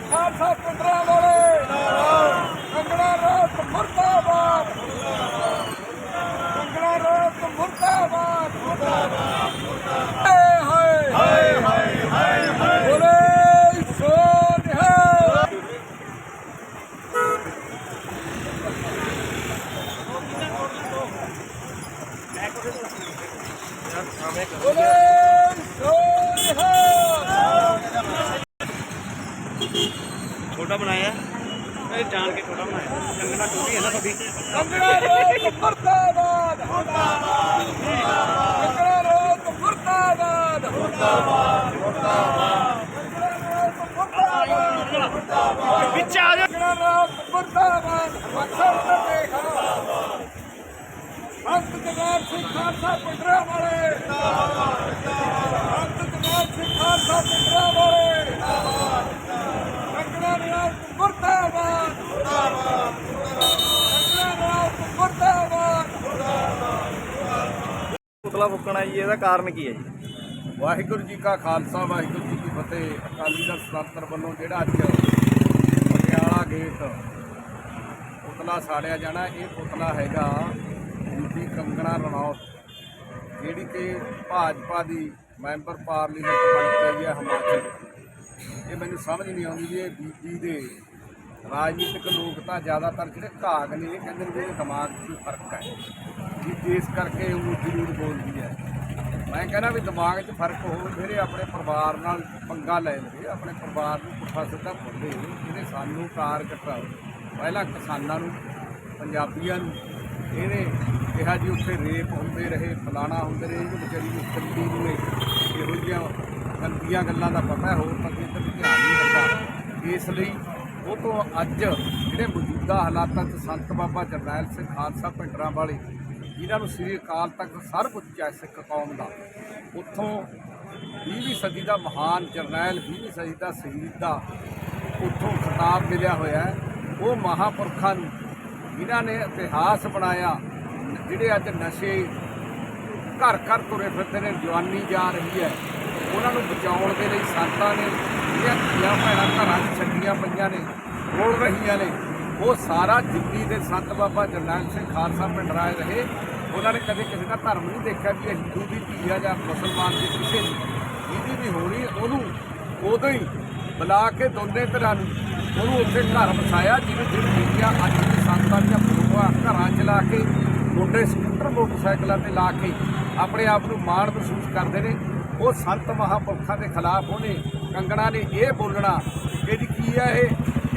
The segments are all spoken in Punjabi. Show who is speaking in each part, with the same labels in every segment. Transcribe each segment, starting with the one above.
Speaker 1: ਖਾਲਸਾ ਪਿੰਡਰਾਂ ਵਾਲੇ ਕੰਗਣਾ ਰਾਤ ਮੁਰਦਾਬਾਦ ਕੰਗਣਾ ਰਾਤ ਮੁਰਦਾਬਾਦ ਮੁਰਦਾਬਾਦ ਹਾਏ ਹਾਏ ਹਾਏ ਹਾਏ ਹਾਏ ਬੋਲੇ ਸੋ ਨਿਹਾਲ ਬੋਲੇ ਸੋ ਨਿਹਾਲ
Speaker 2: ਛੋਟਾ ਬਣਾਇਆ ਇਹ ਜਾਣ ਕੇ ਛੋਟਾ ਬਣਾਇਆ ਨਾ ਤੁਹਾਡੀ
Speaker 1: ਕੰਗਣਾ ਰੋਕ ਮੁਰਦਾਬਾਦ ਮੁਰਦਾਬਾਦ ਕੰਗਣਾ ਰੋਕ ਮੁਰਦਾਬਾਦ ਮੁਰਦਾਬਾਦ ਮੁਰਦਾਬਾਦ
Speaker 2: ਵਿੱਚ ਆ ਜਾ
Speaker 1: ਕੰਗਣਾ ਰੋਕ ਮੁਰਦਾਬਾਦ ਮਕਸਦ ਤੇ ਦੇਖਾ ਸੰਤ ਜਗਾਰ ਸਿੰਘ ਖਾਲਸਾ ਪਿੰਡਰਾ ਵਾਲੇ ਸੰਤ ਜਗਾਰ ਸਿੰਘ ਖਾਲਸਾ ਪਿੰਡਰਾ ਵਾਲੇ ਕੰਗਣਾ ਰੋਕ ਮੁਰਦਾਬਾਦ ਕੰਗਣਾ ਰੋਕ ਮੁਰਦਾਬਾਦ
Speaker 2: ਪੁਤਲਾ ਜੀ, ਇਹਦਾ ਕਾਰਨ ਕੀ ਹੈ ਜੀ?
Speaker 1: ਵਾਹਿਗੁਰੂ ਜੀ ਕਾ ਖਾਲਸਾ, ਵਾਹਿਗੁਰੂ ਜੀ ਕੀ ਫਤਿਹ। ਅਕਾਲੀ ਦਲ ਸਨਾਤਨ ਵੱਲੋਂ ਜਿਹੜਾ ਅੱਜ ਪਟਿਆਲਾ ਗੇਟ ਪੁਤਲਾ ਸਾੜਿਆ ਜਾਣਾ, ਇਹ ਪੁਤਲਾ ਹੈਗਾ ਬੀਬੀ ਕੰਗਣਾ ਰਣੌਤ, ਜਿਹੜੀ ਕਿ ਭਾਜਪਾ ਦੀ ਮੈਂਬਰ ਪਾਰਲੀਮੈਂਟ ਬਣ ਕੇ ਆਈ ਹੈ ਹਿਮਾਚਲ। ਇਹ ਮੈਨੂੰ ਸਮਝ ਨਹੀਂ ਆਉਂਦੀ ਇਹ ਬੀਬੀ ਦੇ ਰਾਜਨੀਤਿਕ ਲੋਕ ਤਾਂ ਜ਼ਿਆਦਾਤਰ ਜਿਹੜੇ ਘਾਗ ਨੇ, ਇਹ ਕਹਿੰਦੇ ਨੇ ਵੀ ਇਹਦੇ ਦਿਮਾਗ 'ਚ ਕੋਈ ਫ਼ਰਕ ਹੈ ਵੀ ਇਸ ਕਰਕੇ ਉਹ ਜ਼ਰੂਰ ਬੋਲਦੀ ਹੈ। ਮੈਂ ਕਹਿੰਦਾ ਵੀ ਦਿਮਾਗ 'ਚ ਫ਼ਰਕ ਹੋਵੇ ਫਿਰ ਇਹ ਆਪਣੇ ਪਰਿਵਾਰ ਨਾਲ ਪੰਗਾ ਲੈ ਲਵੇ, ਆਪਣੇ ਪਰਿਵਾਰ ਨੂੰ ਪੁੱਠਾ ਸਿੱਧਾ ਬੋਲੇ, ਇਹਨੇ ਸਾਨੂੰ ਟਾਰਗੇਟ ਪਹਿਲਾਂ ਕਿਸਾਨਾਂ ਨੂੰ, ਪੰਜਾਬੀਆਂ ਨੂੰ, ਇਹਨੇ ਕਿਹਾ ਜੀ ਉੱਥੇ ਰੇਪ ਹੁੰਦੇ ਰਹੇ, ਫਲਾਣਾ ਹੁੰਦੇ ਰਹੇ ਇਹਨੂੰ ਵਿਚਾਰੀ ਨੂੰ ਕੱਲੀ ਨੂੰ ਇਹੋ ਜਿਹੀਆਂ ਗੰਦੀਆਂ ਗੱਲਾਂ ਦਾ ਪਤਾ ਹੈ, ਹੋਰ ਤਾਂ ਕਿਤੇ ਧਿਆਨ ਨਹੀਂ ਦਿੰਦਾ। ਇਸ ਲਈ ਉਹ ਤੋਂ ਅੱਜ ਜਿਹੜੇ ਮੌਜੂਦਾ ਹਾਲਾਤਾਂ 'ਚ ਸੰਤ ਬਾਬਾ ਜਰਨੈਲ ਸਿੰਘ ਖਾਲਸਾ ਪਿੰਡਰਾਂ ਵਾਲੇ, ਜਿਨ੍ਹਾਂ ਨੂੰ ਸ੍ਰੀ ਅਕਾਲ ਤਖਤ ਸਰਬ ਉੱਚਾ ਸਿੱਖ ਕੌਮ ਦਾ, ਉੱਥੋਂ 20ਵੀਂ ਸਦੀ ਦਾ ਮਹਾਨ ਜਰਨੈਲ 20ਵੀਂ ਸਦੀ ਦਾ ਸ਼ਹੀਦ ਦਾ ਉੱਥੋਂ ਖਿਤਾਬ ਮਿਲਿਆ ਹੋਇਆ ਉਹ ਮਹਾਪੁਰਖਾਂ ਨੂੰ, ਜਿਨ੍ਹਾਂ ਨੇ ਇਤਿਹਾਸ ਬਣਾਇਆ, ਜਿਹੜੇ ਅੱਜ ਨਸ਼ੇ ਘਰ ਘਰ ਤੁਰੇ ਫਿਰਦੇ ਨੇ, ਜਵਾਨੀ ਜਾ ਰਹੀ ਹੈ, ਉਹਨਾਂ ਨੂੰ ਬਚਾਉਣ ਦੇ ਲਈ ਸੰਤਾਂ ਨੇ ਜਿਹੜੀਆਂ ਧੀਆਂ ਭੈਣਾਂ ਘਰਾਂ 'ਚ ਛੱਡੀਆਂ ਪਈਆਂ ਨੇ, ਰੋਲ ਰਹੀਆਂ ਨੇ, ਉਹ ਸਾਰਾ ਦਿੱਲੀ ਦੇ ਸੰਤ ਬਾਬਾ ਜਰਨੈਲ ਸਿੰਘ ਖਾਲਸਾ ਪਿੰਡ ਰਾਏ ਰਹੇ। ਉਹਨਾਂ ਨੇ ਕਦੇ ਕਿਸੇ ਦਾ ਧਰਮ ਨਹੀਂ ਦੇਖਿਆ ਵੀ ਇਹ ਹਿੰਦੂ ਦੀ ਧੀ ਆ ਜਾਂ ਮੁਸਲਮਾਨ ਦੀ ਕਿਸੇ ਦੀ। ਜਿਹਦੀ ਵੀ ਹੋਣੀ, ਉਹਨੂੰ ਉਦੋਂ ਹੀ ਬੁਲਾ ਕੇ ਦੋਨੇ ਤਰ੍ਹਾਂ ਨੂੰ ਉਹਨੂੰ ਉੱਥੇ ਘਰ ਵਸਾਇਆ, ਜਿਵੇਂ ਜਿਵੇਂ ਬੀਬੀਆਂ ਅੱਜ ਵੀ ਸੰਤਾਂ ਦੀਆਂ ਫੋਟੋਆਂ ਘਰਾਂ 'ਚ ਲਾ ਕੇ, ਮੁੰਡੇ ਸਕੂਟਰ ਮੋਟਰਸਾਈਕਲਾਂ ਤੇ ਲਾ ਕੇ ਆਪਣੇ ਆਪ ਨੂੰ ਮਾਣ ਮਹਿਸੂਸ ਕਰਦੇ ਨੇ। ਉਹ ਸੰਤ ਮਹਾਂਪੁਰਖਾਂ ਦੇ ਖਿਲਾਫ ਉਹਨੇ ਕੰਗਣਾ ਨੇ ਇਹ ਬੋਲਣਾ ਕਿ ਜੀ ਕੀ ਹੈ ਇਹ?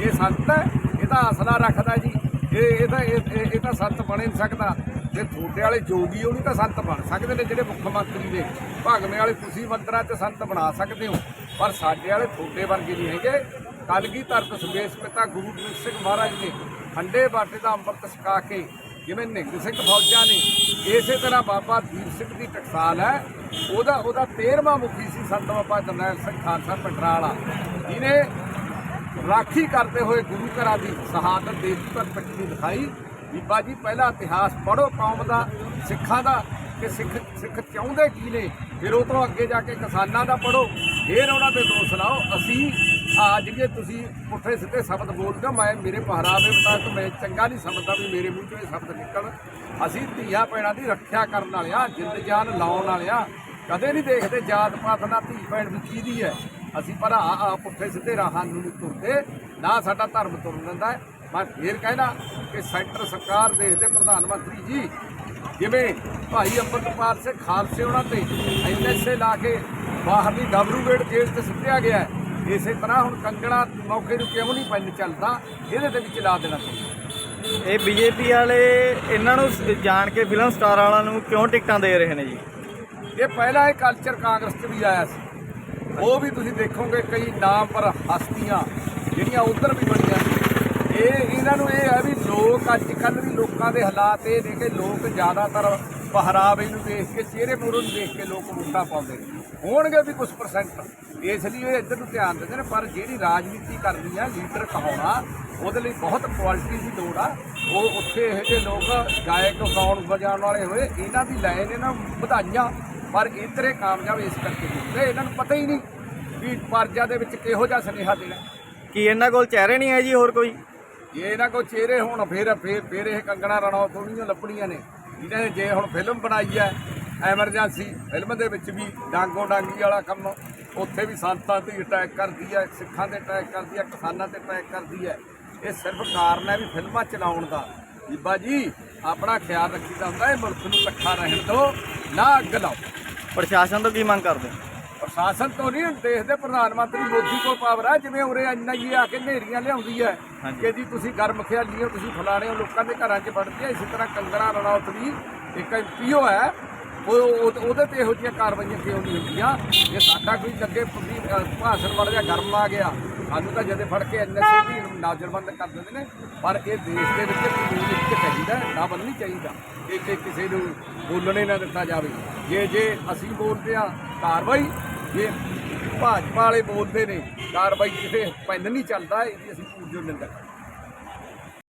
Speaker 1: ਇਹ ਸੰਤ ਹੈ? ਇਹ ਤਾਂ ਅਸਲਾ ਰੱਖਦਾ ਜੀ। ਇਹ ਇਹ ਤਾਂ, ਇਹ, ਇਹ- ਤਾਂ ਸੰਤ ਬਣੇ ਨਹੀਂ ਸਕਦਾ। ਜੇ ਥੋੜੇ ਵਾਲੇ ਜੋਗੀ ਉਹ ਨਹੀਂ ਤਾਂ ਸੰਤ ਬਣ ਸਕਦੇ ਨੇ ਜਿਹੜੇ ਮੁੱਖ ਮੰਤਰੀ ਨੇ। ਭਾਗਵੇਂ ਵਾਲੇ ਤੁਸੀਂ ਮੰਤਰਾਂ 'ਚ ਸੰਤ ਬਣਾ ਸਕਦੇ ਹੋ। ਪਰ ਸਾਡੇ ਵਾਲੇ ਥੋੜੇ ਵਰਗੇ ਨਹੀਂ ਹੈਗੇ। ਕਲਗੀ ਧਰਤ ਸੁਬੇਸ਼ ਪਿਤਾ ਗੁਰੂ ਗੋਬਿੰਦ ਸਿੰਘ ਮਹਾਰਾਜ ਨੇ ਖੰਡੇ ਬਾਟੇ ਦਾ ਅੰਮ੍ਰਿਤ ਛਕਾ ਕੇ ਜਿਵੇਂ ਨਿਹੰਗ ਸਿੰਘ ਫੌਜਾਂ ਨੇ, ਇਸੇ ਤਰ੍ਹਾਂ ਬਾਬਾ ਦੀਪ ਸਿੰਘ ਦੀ ਟਕਸਾਲ ਹੈ। ਉਹਦਾ ਉਹਦਾ 13ਵਾਂ ਮੁਖੀ ਸੀ ਸੰਤ ਬਾਬਾ ਜਰਨੈਲ ਸਿੰਘ ਖਾਲਸਾ ਪਟਰਾਲਾ ਜਿਹਨੇ ਰਾਖੀ ਕਰਦੇ ਹੋਏ ਗੁਰੂ ਘਰਾਂ ਦੀ ਸ਼ਹਾਦਤ ਦੇ ਤੱਕ ਪੱਟੀ ਦਿਖਾਈ। ਬੀਬਾ ਜੀ, ਪਹਿਲਾ ਇਤਿਹਾਸ ਪੜੋ ਕੌਮ ਦਾ, ਸਿੱਖਾਂ ਦਾ, ਕਿ ਸਿੱਖ ਸਿੱਖ ਚਾਹੁੰਦੇ ਕੀ ਨੇ? ਫਿਰ ਉਹ ਤੋਂ ਅੱਗੇ ਜਾ ਕੇ ਕਿਸਾਨਾਂ ਦਾ ਪੜੋ ਫਿਰ ਉਹਨਾਂ ਦੇ ਦੋਸ਼ ਲਾਓ। ਅਸੀਂ ਆ ਜਿਹੜੇ ਤੁਸੀਂ ਪੁੱਠੇ ਸਿੱਧੇ ਸ਼ਬਦ ਬੋਲਦੇ ਹੋ, ਮੈਂ ਮੇਰੇ ਪਹਿਰਾਵੇ ਮੁਤਾਬਕ ਮੈਂ ਚੰਗਾ ਨਹੀਂ ਸਮਝਦਾ ਵੀ ਮੇਰੇ ਮੂੰਹ ਚੋਂ ਇਹ ਸ਼ਬਦ ਨਿਕਲਣ। ਅਸੀਂ ਧੀਆਂ ਭੈਣਾਂ ਦੀ ਰੱਖਿਆ ਕਰਨ ਵਾਲਿਆ ਜਿੰਦ ਜਾਨ ਲਾਉਣ ਵਾਲਿਆ ਕਦੇ ਨਹੀਂ ਦੇਖਦੇ ਜਾਤ ਪਾਤ ਦਾ ਧੀ ਭੈਣ ਵੀ ਕਿਹਦੀ ਹੈ। ਅਸੀਂ ਪਰ ਆ ਪੁੱਠੇ ਸਿੱਧੇ ਰਾਹਾਂ ਨੂੰ ਨਹੀਂ ਤੁਰਦੇ, ਨਾ ਸਾਡਾ ਧਰਮ ਤੁਰਨ ਦਿੰਦਾ ਹੈ। ਮੈਂ ਫੇਰ ਕਹਿਣਾ ਕਿ ਸੈਂਟਰ ਸਰਕਾਰ ਦੇਸ਼ ਦੇ ਪ੍ਰਧਾਨ ਮੰਤਰੀ ਜੀ, ਜਿਵੇਂ ਭਾਈ ਅੰਮ੍ਰਿਤਪਾਲ ਸਿੰਘ ਖਾਲਸੇ ਉਹਨਾਂ ਤੇ ਐਨਐਸਏ ਲਾ ਕੇ ਬਾਹਰਲੀ ਡਬਲੂਗੇਟ ਜੇਲ੍ਹ ਤੇ ਸੁੱਟਿਆ ਗਿਆ ਹੈ। ਇਸੇ ਤਰ੍ਹਾਂ ਹੁਣ ਕੰਗਣਾ ਮੌਕੇ ਨੂੰ ਕਿਉਂ ਨਹੀਂ ਪੈਨ ਚੱਲਦਾ? ਇਹਦੇ ਤੇ ਵੀ ਚਲਾ ਦੇਣਾ ਚਾਹੀਦਾ
Speaker 2: ਇਹ ਬੀਜੇਪੀ ਵਾਲੇ ਇਹਨਾਂ ਨੂੰ ਜਾਣ ਕੇ ਫਿਲਮ ਸਟਾਰ ਵਾਲਿਆਂ ਨੂੰ ਕਿਉਂ ਟਿਕਟਾਂ ਦੇ ਰਹੇ ਨੇ ਜੀ?
Speaker 1: ਇਹ ਪਹਿਲਾ ਇਹ ਕਲਚਰ ਕਾਂਗਰਸ 'ਚ ਵੀ ਆਇਆ ਸੀ। ਉਹ ਵੀ ਤੁਸੀਂ ਦੇਖੋਗੇ ਕਈ ਨਾਮ ਪਰ ਹਸਤੀਆਂ ਜਿਹੜੀਆਂ ਉਧਰ ਵੀ ਬਣੀਆਂ ਇਹ ਇਹਨਾਂ ਨੂੰ ਇਹ ਹੈ ਵੀ ਲੋਕ ਅੱਜ ਕੱਲ੍ਹ ਵੀ ਲੋਕਾਂ ਦੇ ਹਾਲਾਤ ਇਹ ਨੇ ਕਿ ਲੋਕ ਜ਼ਿਆਦਾਤਰ ਪਹਿਰਾਵੇ ਨੂੰ ਦੇਖ ਕੇ ਚਿਹਰੇ ਮੂਹਰੋਂ ਨੂੰ ਦੇਖ ਕੇ ਲੋਕ ਵੋਟਾਂ ਪਾਉਂਦੇ ਨੇ। ਹੋਣਗੇ ਵੀ ਕੁਝ ਪਰਸੈਂਟ ਇਸ ਲਈ ਇਹ ਇੱਧਰ ਨੂੰ ਧਿਆਨ ਦਿੰਦੇ ਨੇ ਪਰ ਜਿਹੜੀ ਰਾਜਨੀਤੀ ਕਰਨੀ ਆ ਲੀਡਰ ਕਹਾਉਣਾ ਉਹਦੇ ਲਈ ਬਹੁਤ ਕੁਆਲਿਟੀ ਦੀ ਲੋੜ ਆ। ਉਹ ਉੱਥੇ ਇਹ ਜਿਹੇ ਲੋਕ ਗਾਇਕ ਗਾਉਣ ਵਜਾਉਣ ਵਾਲੇ ਹੋਏ ਇਹਨਾਂ ਦੀ ਲੈ ਨੇ ਨਾ ਵਧਾਈਆਂ ਪਰ ਇੱਧਰੇ ਕਾਮਯਾਬ ਇਸ ਕਰਕੇ ਨਹੀਂ ਹੁੰਦੇ। ਇਹਨਾਂ ਨੂੰ ਪਤਾ ਹੀ ਨਹੀਂ ਵੀ ਪਰਜਾ ਦੇ ਵਿੱਚ ਕਿਹੋ ਜਿਹਾ ਸੁਨੇਹਾ ਦੇਣਾ।
Speaker 2: ਕੀ ਇਹਨਾਂ ਕੋਲ ਚਿਹਰੇ ਨਹੀਂ ਹੈ ਜੀ ਹੋਰ ਕੋਈ?
Speaker 1: ਜੇ ਇਹਨਾਂ ਕੋ ਚਿਹਰੇ ਹੁਣ ਫੇਰ ਫੇਰ ਫੇਰ ਇਹ ਕੰਗਣਾ ਰਣਾਉ ਥੋੜੀਆਂ ਲੱਭਣੀਆਂ ਨੇ। ਇਹਨਾਂ ਨੇ ਜੇ ਹੁਣ ਫਿਲਮ ਬਣਾਈ ਹੈ, ਐਮਰਜੈਂਸੀ, ਫਿਲਮ ਦੇ ਵਿੱਚ ਵੀ ਡਾਂਗੋ ਡਾਂਗੀ ਵਾਲਾ ਕੰਮ, ਉੱਥੇ ਵੀ ਸੰਤਾਂ ਤੇ ਅਟੈਕ ਕਰਦੀ ਹੈ, ਸਿੱਖਾਂ ਤੇ ਅਟੈਕ ਕਰਦੀ ਹੈ, ਕਿਸਾਨਾਂ ਤੇ ਅਟੈਕ ਕਰਦੀ ਹੈ। ਇਹ ਸਿਰਫ ਕਾਰਨ ਹੈ ਵੀ ਫਿਲਮਾਂ ਚਲਾਉਣ ਦਾ। ਬੀਬਾ ਜੀ, ਆਪਣਾ ਖਿਆਲ ਰੱਖੀਦਾ ਹੁੰਦਾ ਇਹ ਮੁਲਕ ਨੂੰ ਇਕੱਠਾ ਰਹਿਣ ਦਿਓ, ਨਾ ਅੱਗ ਲਾਓ।
Speaker 2: ਪ੍ਰਸ਼ਾਸਨ ਤੋਂ ਕੀ ਮੰਗ ਕਰਦੇ?
Speaker 1: ਪ੍ਰਸ਼ਾਸਨ ਤੋਂ ਨਹੀਂ ਦੇਸ਼ ਦੇ ਪ੍ਰਧਾਨ ਮੰਤਰੀ ਮੋਦੀ ਕੋਲ ਪਾਵਰ ਹੈ ਜਿਵੇਂ ਉਰੇ ਇੰਨਾ ਹੀ ਆ ਕੇ ਨੇਰੀਆਂ ਲਿਆਉਂਦੀ ਹੈ। ਕਿ ਜੀ ਤੁਸੀਂ ਗਰਮ ਖਿਆਲੀ ਹੋ ਤੁਸੀਂ ਫਲਾਣੇ ਹੋ ਲੋਕਾਂ ਦੇ ਘਰਾਂ 'ਚ ਵੜਦੇ ਆ ਇਸੇ ਤਰ੍ਹਾਂ ਕੰਗਰਾ ਰਣੌਤ ਵੀ ਇੱਕ ਐਮਪੀਓ ਹੈ ਉਹ ਉਹ- ਉਹਦੇ ਤੇ ਇਹੋ ਜਿਹੀਆਂ ਕਾਰਵਾਈਆਂ ਕਿਉਂ ਨਹੀਂ ਹੁੰਦੀਆਂ ਜੇ ਸਾਡਾ ਕੋਈ ਅੱਗੇ ਭਾਸ਼ਣ ਵਾਲਾ ਜਿਹਾ ਗਰਮ ਆ ਗਿਆ ਸਾਨੂੰ ਤਾਂ ਜਦੇ ਫੜ ਕੇ ਐਨਐਸਏ ਵੀ ਨਾਜ਼ਰਬੰਦ ਕਰ ਦਿੰਦੇ ਨੇ ਪਰ ਇਹ ਦੇਸ਼ ਦੇ ਵਿੱਚ ਕਾਨੂੰਨ ਇੱਕ ਚਾਹੀਦਾ ਨਾ ਬੰਨਣੀ ਚਾਹੀਦਾ ਕਿ ਕਿਸੇ ਨੂੰ ਬੋਲਣੇ ਨਾ ਦਿੱਤਾ ਜਾਵੇ ਜੇ ਜੇ ਅਸੀਂ ਬੋਲਦੇ ਆ ਕਾਰਵਾਈ ਜੇ ਭਾਜਪਾ ਵਾਲੇ ਬੋਲਦੇ ਨੇ ਕਾਰਵਾਈ ਕਿਸੇ ਪੈਨ ਨਹੀਂ ਚੱਲਦਾ ਇਹਦੀ ਅਸੀਂ ਪੂਜੋ ਨਿੰਦਾ